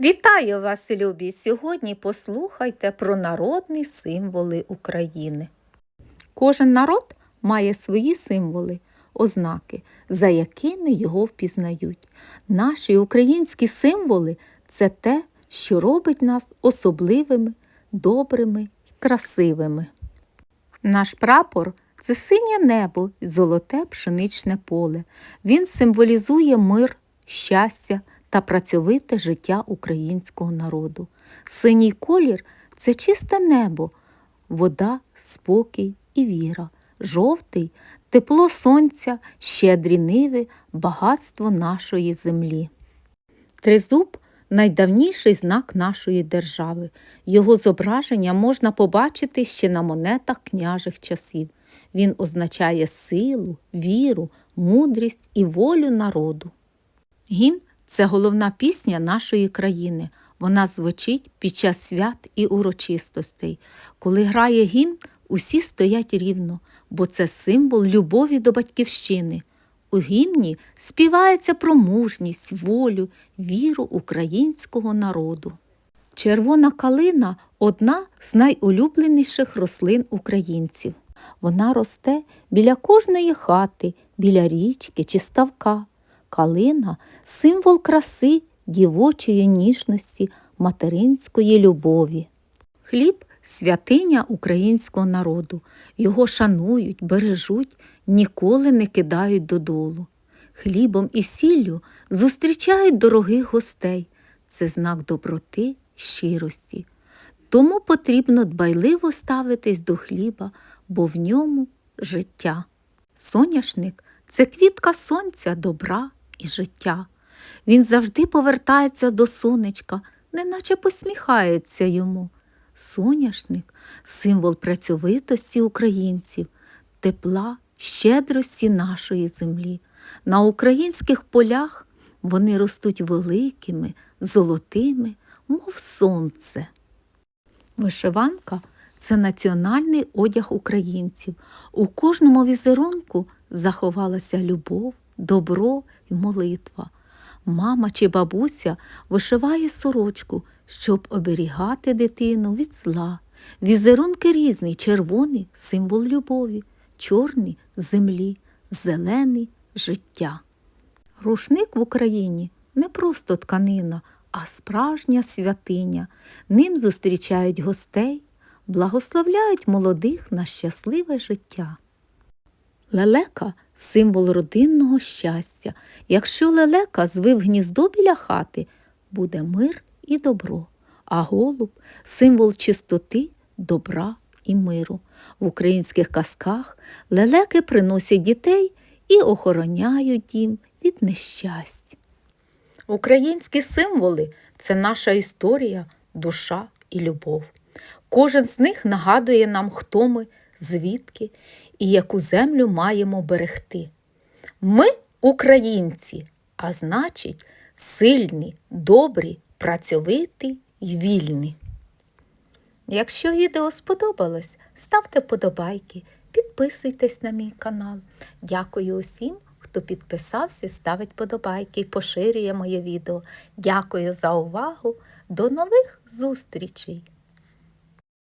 Вітаю вас, любі! Сьогодні послухайте про народні символи України. Кожен народ має свої символи, ознаки, за якими його впізнають. Наші українські символи це те, що робить нас особливими, добрими і красивими. Наш прапор це синє небо і золоте пшеничне поле. Він символізує мир, щастя та працьовите життя українського народу. Синій колір це чисте небо, вода, спокій і віра. Жовтий тепло сонця, щедрі ниви, багатство нашої землі. Тризуб найдавніший знак нашої держави. Його зображення можна побачити ще на монетах княжих часів. Він означає силу, віру, мудрість і волю народу. Гімн це головна пісня нашої країни. Вона звучить під час свят і урочистостей. Коли грає гімн, усі стоять рівно, бо це символ любові до батьківщини. У гімні співається про мужність, волю, віру українського народу. Червона калина одна з найулюбленіших рослин українців. Вона росте біля кожної хати, біля річки чи ставка. Калина символ краси, дівочої ніжності, материнської любові. Хліб святиня українського народу. Його шанують, бережуть, ніколи не кидають додолу. Хлібом і сіллю зустрічають дорогих гостей. Це знак доброти, щирості. Тому потрібно дбайливо ставитись до хліба, бо в ньому життя. Соняшник це квітка сонця, добра і життя. Він завжди повертається до сонечка, неначе посміхається йому. Соняшник символ працьовитості українців, тепла, щедрості нашої землі. На українських полях вони ростуть великими, золотими, мов сонце. Вишиванка це національний одяг українців. У кожному візерунку заховалася любов, добро і молитва. Мама чи бабуся вишиває сорочку, щоб оберігати дитину від зла. Візерунки різні, червоний символ любові, чорний землі, зелений життя. Рушник в Україні не просто тканина, а справжня святиня. Ним зустрічають гостей, благословляють молодих на щасливе життя. Лелека символ родинного щастя. Якщо лелека звив гніздо біля хати, буде мир і добро, а голуб символ чистоти, добра і миру. В українських казках лелеки приносять дітей і охороняють дім від нещасть. Українські символи це наша історія, душа і любов. Кожен з них нагадує нам, хто ми, звідки і яку землю маємо берегти. Ми українці, а значить, сильні, добрі, працьовиті й вільні. Якщо відео сподобалось, ставте подобайки, підписуйтесь на мій канал. Дякую усім, хто підписався, ставить подобайки поширює моє відео. Дякую за увагу. До нових зустрічей!